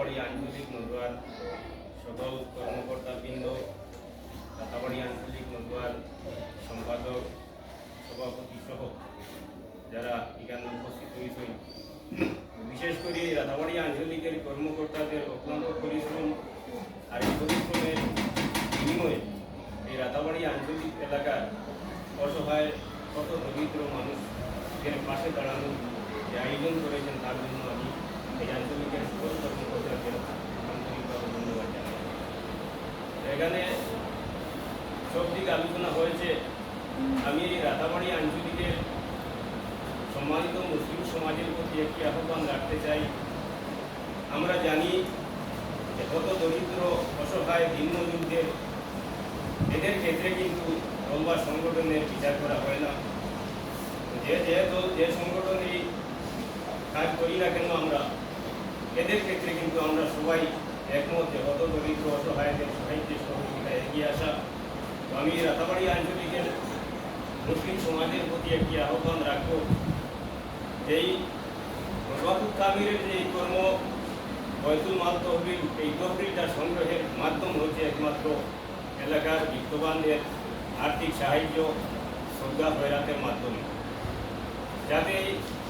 রাতাবাড়ি আঞ্চলিক নদুয়ার সকল কর্মকর্তাবৃন্দ রাতাবাড়ি আঞ্চলিক নদুয়ার সম্পাদক, সভাপতি সহ যারা এখানে উপস্থিত হয়েছেন। বিশেষ করে এই রাতাবাড়ি আঞ্চলিকের কর্মকর্তাদের অক্লান্ত পরিশ্রম আর এই পরিশ্রমের বিনিময়ে এই রাতাবাড়ি আঞ্চলিক এলাকার অসহায় কত দরিদ্র মানুষ এর পাশে দাঁড়ানো যে আয়োজন করেছেন, তার জন্য আমি এই আঞ্চলিকের সকল কর্মকর্তাদের আন্তরিকভাবে ধন্যবাদ জানাই এখানে সব দিক আলোচনা হয়েছে। আমি এই রাতাবাড়ি আঞ্চলিকের সম্মানিত মুসলিম সমাজের প্রতি একটি আহ্বান রাখতে চাই। আমরা জানি যে কত দরিদ্র, অসহায় দিনমজুরদের এদের ক্ষেত্রে কিন্তু দল সংগঠনের বিচার করা হয় না। যে যে দল যে সংগঠনই কাজ করি না কেন আমরা, এদের ক্ষেত্রে কিন্তু আমরা সবাই একমত যে দরিদ্র অসহায়দের সাহিত্যে সহযোগিতা এগিয়ে আসা আমি রাতাবাড়ি আঞ্চলিকের মুসলিম সমাজের প্রতি একটি আহ্বান রাখব। যেই প্রভাবুল কামিরের যে এই কর্ম বয়তুল মাল তহবিল, এই তহবিলটা সংগ্রহের মাধ্যম হচ্ছে একমাত্র এলাকার বিত্তবানদের আর্থিক সাহায্য শ্রদ্ধা হয়রাতের মাধ্যমে। যাতে